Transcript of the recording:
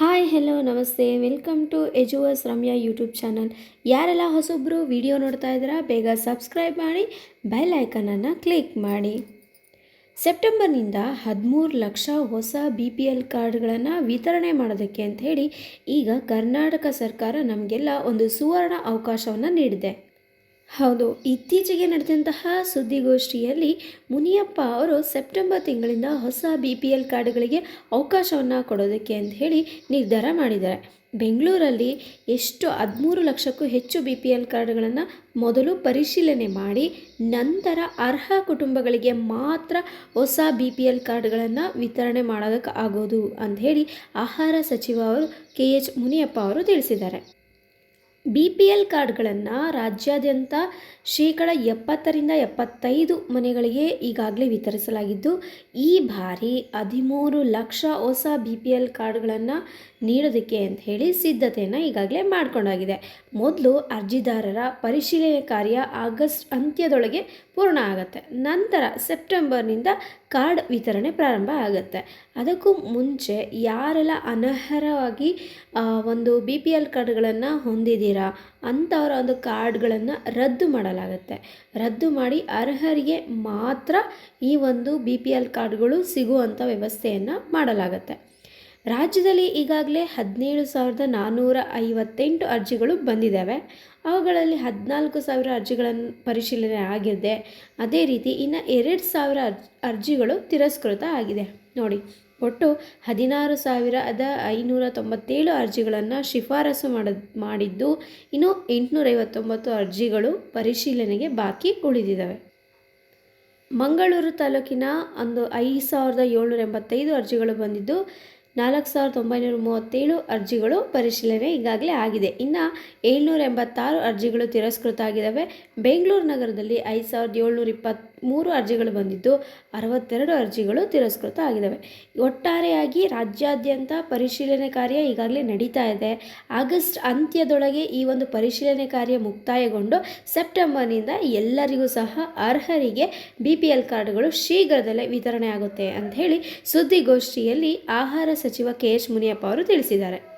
Hi hello ನಮಸ್ತೆ. Welcome to ಎಜುವಸ್ Ramya YouTube channel ಯಾರೆಲ್ಲ ಹೊಸೊಬ್ಬರು ವಿಡಿಯೋ ನೋಡ್ತಾ ಇದ್ದೀರಾ, ಬೇಗ ಸಬ್ಸ್ಕ್ರೈಬ್ ಮಾಡಿ ಬೆಲ್ ಐಕನನ್ನು ಕ್ಲಿಕ್ ಮಾಡಿ. ಸೆಪ್ಟೆಂಬರ್ನಿಂದ ಹದಿಮೂರು ಲಕ್ಷ ಹೊಸ ಬಿ ಪಿ ಎಲ್ ಕಾರ್ಡ್ಗಳನ್ನು ವಿತರಣೆ ಮಾಡೋದಕ್ಕೆ ಅಂತ ಹೇಳಿ, ಈಗ ಕರ್ನಾಟಕ ಸರ್ಕಾರ ನಮಗೆಲ್ಲ ಒಂದು ಸುವರ್ಣ ಅವಕಾಶವನ್ನು ನೀಡಿದೆ. ಹೌದು, ಇತ್ತೀಚೆಗೆ ನಡೆದಂತಹ ಸುದ್ದಿಗೋಷ್ಠಿಯಲ್ಲಿ ಮುನಿಯಪ್ಪ ಅವರು ಸೆಪ್ಟೆಂಬರ್ ತಿಂಗಳಿಂದ ಹೊಸ ಬಿ ಪಿ ಎಲ್ ಕಾರ್ಡ್ಗಳಿಗೆ ಅವಕಾಶವನ್ನು ಕೊಡೋದಕ್ಕೆ ಅಂತ ಹೇಳಿ ನಿರ್ಧಾರ ಮಾಡಿದ್ದಾರೆ. ಬೆಂಗಳೂರಲ್ಲಿ ಎಷ್ಟು ಹದಿಮೂರು ಲಕ್ಷಕ್ಕೂ ಹೆಚ್ಚು ಬಿ ಪಿ ಎಲ್ ಕಾರ್ಡ್ಗಳನ್ನು ಮೊದಲು ಪರಿಶೀಲನೆ ಮಾಡಿ, ನಂತರ ಅರ್ಹ ಕುಟುಂಬಗಳಿಗೆ ಮಾತ್ರ ಹೊಸ ಬಿ ಪಿ ಎಲ್ ಕಾರ್ಡ್ಗಳನ್ನು ವಿತರಣೆ ಮಾಡೋದಕ್ಕೆ ಆಗೋದು ಅಂಥೇಳಿ ಆಹಾರ ಸಚಿವ ಅವರು ಕೆ ಎಚ್ ಮುನಿಯಪ್ಪ ಅವರು ತಿಳಿಸಿದ್ದಾರೆ. ಬಿ ಪಿ ಎಲ್ ಕಾರ್ಡ್ಗಳನ್ನು ರಾಜ್ಯಾದ್ಯಂತ ಶೇಕಡ ಎಪ್ಪತ್ತರಿಂದ ಎಪ್ಪತ್ತೈದು ಮನೆಗಳಿಗೆ ಈಗಾಗಲೇ ವಿತರಿಸಲಾಗಿದ್ದು, ಈ ಬಾರಿ ಹದಿಮೂರು ಲಕ್ಷ ಹೊಸ ಬಿ ಪಿ ಎಲ್ ಕಾರ್ಡ್ಗಳನ್ನು ನೀಡೋದಕ್ಕೆ ಅಂತ ಹೇಳಿ ಸಿದ್ಧತೆಯನ್ನು ಈಗಾಗಲೇ ಮಾಡ್ಕೊಂಡಾಗಿದೆ. ಮೊದಲು ಅರ್ಜಿದಾರರ ಪರಿಶೀಲನೆ ಕಾರ್ಯ ಆಗಸ್ಟ್ ಅಂತ್ಯದೊಳಗೆ ಪೂರ್ಣ ಆಗುತ್ತೆ. ನಂತರ ಸೆಪ್ಟೆಂಬರ್ನಿಂದ ಕಾರ್ಡ್ ವಿತರಣೆ ಪ್ರಾರಂಭ ಆಗುತ್ತೆ. ಅದಕ್ಕೂ ಮುಂಚೆ ಯಾರೆಲ್ಲ ಅನರ್ಹವಾಗಿ ಒಂದು ಬಿ ಪಿ ಎಲ್ ಕಾರ್ಡ್ಗಳನ್ನು ಹೊಂದಿದ್ದೀರಾ, ಅಂಥವರ ಒಂದು ಕಾರ್ಡ್ಗಳನ್ನು ರದ್ದು ಮಾಡಲಾಗುತ್ತೆ. ರದ್ದು ಮಾಡಿ ಅರ್ಹರಿಗೆ ಮಾತ್ರ ಈ ಒಂದು ಬಿ ಪಿ ಎಲ್ ಕಾರ್ಡ್ಗಳು ಸಿಗುವಂಥ ವ್ಯವಸ್ಥೆಯನ್ನು ಮಾಡಲಾಗುತ್ತೆ. ರಾಜ್ಯದಲ್ಲಿ ಈಗಾಗಲೇ ಹದಿನೇಳು ಸಾವಿರದ ನಾನ್ನೂರ ಐವತ್ತೆಂಟು ಅರ್ಜಿಗಳು ಬಂದಿದ್ದಾವೆ. ಅವುಗಳಲ್ಲಿ ಹದಿನಾಲ್ಕು ಸಾವಿರ ಅರ್ಜಿಗಳನ್ನು ಪರಿಶೀಲನೆ ಆಗಿದೆ. ಅದೇ ರೀತಿ ಇನ್ನು ಎರಡು ಸಾವಿರ ಅರ್ಜಿಗಳು ತಿರಸ್ಕೃತ ಆಗಿದೆ. ನೋಡಿ, ಒಟ್ಟು ಹದಿನಾರು ಸಾವಿರದ ಐನೂರ ತೊಂಬತ್ತೇಳು ಅರ್ಜಿಗಳನ್ನು ಶಿಫಾರಸು ಮಾಡ, ಮಾಡಿದ್ದು ಇನ್ನು ಎಂಟುನೂರೈವತ್ತೊಂಬತ್ತು ಅರ್ಜಿಗಳು ಪರಿಶೀಲನೆಗೆ ಬಾಕಿ ಉಳಿದಿದ್ದಾವೆ. ಮಂಗಳೂರು ತಾಲೂಕಿನ ಒಂದು ಐದು ಸಾವಿರದ ಏಳ್ನೂರ ಎಂಬತ್ತೈದು ಅರ್ಜಿಗಳು ಬಂದಿದ್ದು ನಾಲ್ಕು ಸಾವಿರದ ಒಂಬೈನೂರ ಮೂವತ್ತೇಳು ಅರ್ಜಿಗಳು ಪರಿಶೀಲನೆ ಈಗಾಗಲೇ ಆಗಿದೆ. ಇನ್ನು ಏಳ್ನೂರ ಎಂಬತ್ತಾರು ಅರ್ಜಿಗಳು ತಿರಸ್ಕೃತ ಆಗಿದ್ದಾವೆ. ಬೆಂಗಳೂರು ನಗರದಲ್ಲಿ ಐದು ಸಾವಿರದ ಏಳ್ನೂರ ಇಪ್ಪತ್ತ್ಮೂರು ಅರ್ಜಿಗಳು ಬಂದಿದ್ದು, ಅರವತ್ತೆರಡು ಅರ್ಜಿಗಳು ತಿರಸ್ಕೃತ ಆಗಿದ್ದಾವೆ. ಒಟ್ಟಾರೆಯಾಗಿ ರಾಜ್ಯಾದ್ಯಂತ ಪರಿಶೀಲನೆ ಕಾರ್ಯ ಈಗಾಗಲೇ ನಡೀತಾ ಇದೆ. ಆಗಸ್ಟ್ ಅಂತ್ಯದೊಳಗೆ ಈ ಒಂದು ಪರಿಶೀಲನೆ ಕಾರ್ಯ ಮುಕ್ತಾಯಗೊಂಡು ಸೆಪ್ಟೆಂಬರ್ನಿಂದ ಎಲ್ಲರಿಗೂ ಸಹ ಅರ್ಹರಿಗೆ ಬಿ ಪಿ ಎಲ್ ಕಾರ್ಡ್ಗಳು ಶೀಘ್ರದಲ್ಲೇ ವಿತರಣೆ ಆಗುತ್ತೆ ಅಂತ ಹೇಳಿ ಸುದ್ದಿಗೋಷ್ಠಿಯಲ್ಲಿ ಆಹಾರ ಸಚಿವ ಕೆ ಎಚ್ ಮುನಿಯಪ್ಪ ಅವರು ತಿಳಿಸಿದ್ದಾರೆ.